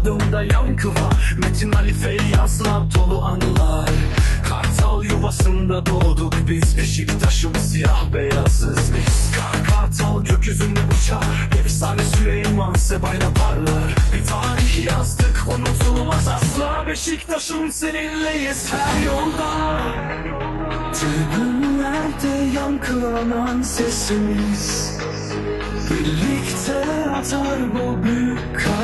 Adımda yankı var Metin Ali Feyyaz'la dolu anılar. Kartal yuvasında doğduk biz Beşiktaş'ın siyah beyazız. Biz Kartal gökyüzünde uçar Efsane Süleyman Sebayla parlar. Bir tarih yazdık unutulmaz asla. Beşiktaş'ın seninleyiz her yolda. Tribünlerde yankılanan sesimiz. Birlikte atar bu büyük kalp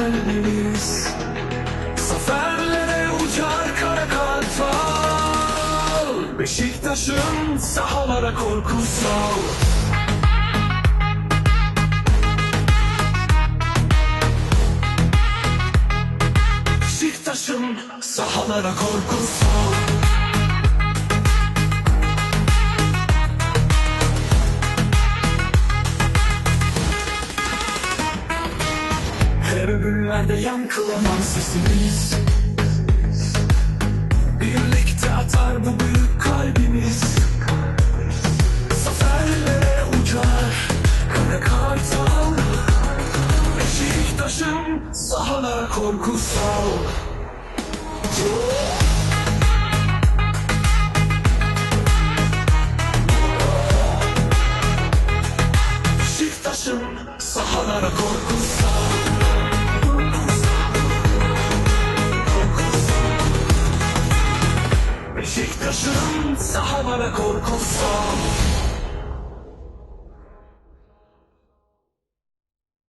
Beşiktaş'ın sahalara korku sal. Beşiktaş'ın sahalara korku sal. Her günlerde yankılanan sesimiz. Birlikte atar bu Beşiktaş'ın sahalara korku sal. Beşiktaş'ın sahalara korku sal. Beşiktaş'ın sahalara korku sal